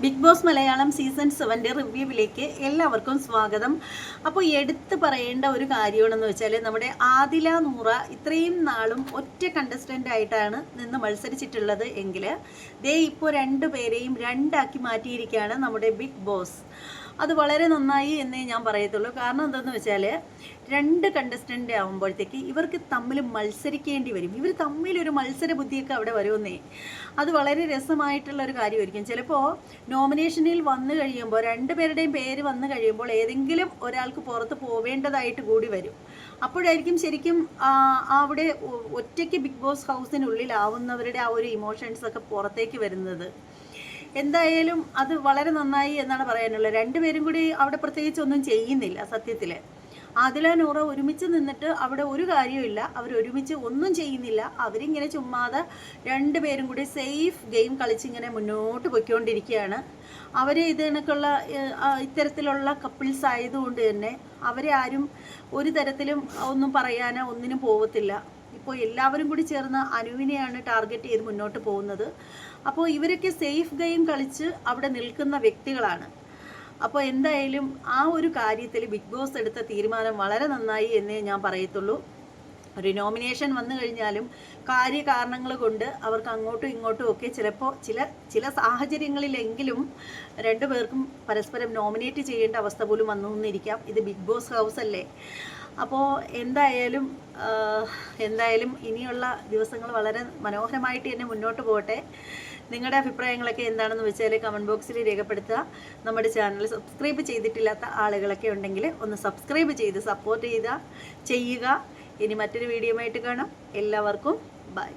Big Boss Malayalam season സെവന്റെ റിവ്യൂവിലേക്ക് എല്ലാവർക്കും സ്വാഗതം. അപ്പോൾ എടുത്തു പറയേണ്ട ഒരു കാര്യമാണെന്ന് വെച്ചാൽ നമ്മുടെ ആദില നൂറ ഇത്രയും നാളും ഒറ്റ കണ്ടസ്റ്റന്റ് ആയിട്ടാണ് നിന്ന് മത്സരിച്ചിട്ടുള്ളത് എങ്കിൽ ദേ ഇപ്പോൾ രണ്ടു പേരെയും രണ്ടാക്കി മാറ്റിയിരിക്കുകയാണ് നമ്മുടെ ബിഗ് ബോസ്. അത് വളരെ നന്നായി എന്നേ ഞാൻ പറയത്തുള്ളൂ. കാരണം എന്താണെന്ന് വെച്ചാൽ രണ്ട് കണ്ടസ്റ്റന്റ് ആകുമ്പോഴത്തേക്ക് ഇവർക്ക് തമ്മിൽ മത്സരിക്കേണ്ടി വരും. ഇവർ തമ്മിലൊരു മത്സര ബുദ്ധിയൊക്കെ അവിടെ വരുമെന്നേ. അത് വളരെ രസമായിട്ടുള്ള ഒരു കാര്യമായിരിക്കും. ചിലപ്പോൾ നോമിനേഷനിൽ വന്നു കഴിയുമ്പോൾ രണ്ട് പേരുടെയും പേര് വന്നു കഴിയുമ്പോൾ ഏതെങ്കിലും ഒരാൾക്ക് പുറത്ത് പോവേണ്ടതായിട്ട് കൂടി വരും. അപ്പോഴായിരിക്കും ശരിക്കും അവിടെ ഒറ്റയ്ക്ക് ബിഗ് ബോസ് ഹൗസിനുള്ളിലാവുന്നവരുടെ ആ ഒരു ഇമോഷൻസ് ഒക്കെ പുറത്തേക്ക് വരുന്നത്. എന്തായാലും അത് വളരെ നന്നായി എന്നാണ് പറയാനുള്ളത്. രണ്ടുപേരും കൂടി അവിടെ പ്രത്യേകിച്ച് ഒന്നും ചെയ്യുന്നില്ല സത്യത്തിൽ ആദില നൂറ ഒരുമിച്ച് നിന്നിട്ട് അവിടെ ഒരു കാര്യമില്ല അവർ ഒരുമിച്ച് ഒന്നും ചെയ്യുന്നില്ല. അവരിങ്ങനെ ചുമ്മാതെ രണ്ടുപേരും കൂടി സേഫ് ഗെയിം കളിച്ചിങ്ങനെ മുന്നോട്ട് പൊയ്ക്കൊണ്ടിരിക്കുകയാണ്. അവർ ഇത് കണക്കുള്ള ഇത്തരത്തിലുള്ള കപ്പിൾസ് ആയതുകൊണ്ട് തന്നെ അവരെ ആരും ഒരു തരത്തിലും ഒന്നും പറയാനോ ഒന്നിനും പോവത്തില്ല. ഇപ്പോൾ എല്ലാവരും കൂടി ചേർന്ന് അനുവിനെയാണ് ടാർഗറ്റ് ചെയ്ത് മുന്നോട്ട് പോകുന്നത്. അപ്പോൾ ഇവരൊക്കെ സേഫ് ഗെയിം കളിച്ച് അവിടെ നിൽക്കുന്ന വ്യക്തികളാണ്. അപ്പോൾ എന്തായാലും ആ ഒരു കാര്യത്തിൽ ബിഗ് ബോസ് എടുത്ത തീരുമാനം വളരെ നന്നായി എന്നേ ഞാൻ പറയത്തുള്ളൂ. ഒരു നോമിനേഷൻ വന്നു കഴിഞ്ഞാലും കാര്യകാരണങ്ങൾ കൊണ്ട് അവർക്ക് അങ്ങോട്ടും ഇങ്ങോട്ടും ഒക്കെ ചിലപ്പോൾ ചില ചില സാഹചര്യങ്ങളിലെങ്കിലും രണ്ടു പേർക്കും പരസ്പരം നോമിനേറ്റ് ചെയ്യേണ്ട അവസ്ഥ പോലും വന്നു എന്നിരിക്കാം. ഇത് ബിഗ് ബോസ് ഹൗസ് അല്ലേ? അപ്പോൾ എന്തായാലും എന്തായാലും ഇനിയുള്ള ദിവസങ്ങൾ വളരെ മനോഹരമായിട്ട് തന്നെ മുന്നോട്ട് പോകട്ടെ. നിങ്ങളുടെ അഭിപ്രായങ്ങളൊക്കെ എന്താണെന്ന് വെച്ചാൽ കമന്റ് ബോക്സിൽ രേഖപ്പെടുത്തുക. നമ്മുടെ ചാനൽ സബ്സ്ക്രൈബ് ചെയ്തിട്ടില്ലാത്ത ആളുകളൊക്കെ ഉണ്ടെങ്കിൽ ഒന്ന് സബ്സ്ക്രൈബ് ചെയ്ത് സപ്പോർട്ട് ചെയ്യുക. ചെയ്യുക. ഇനി മറ്റൊരു വീഡിയോ ആയിട്ട് കാണാം. എല്ലാവർക്കും ബൈ.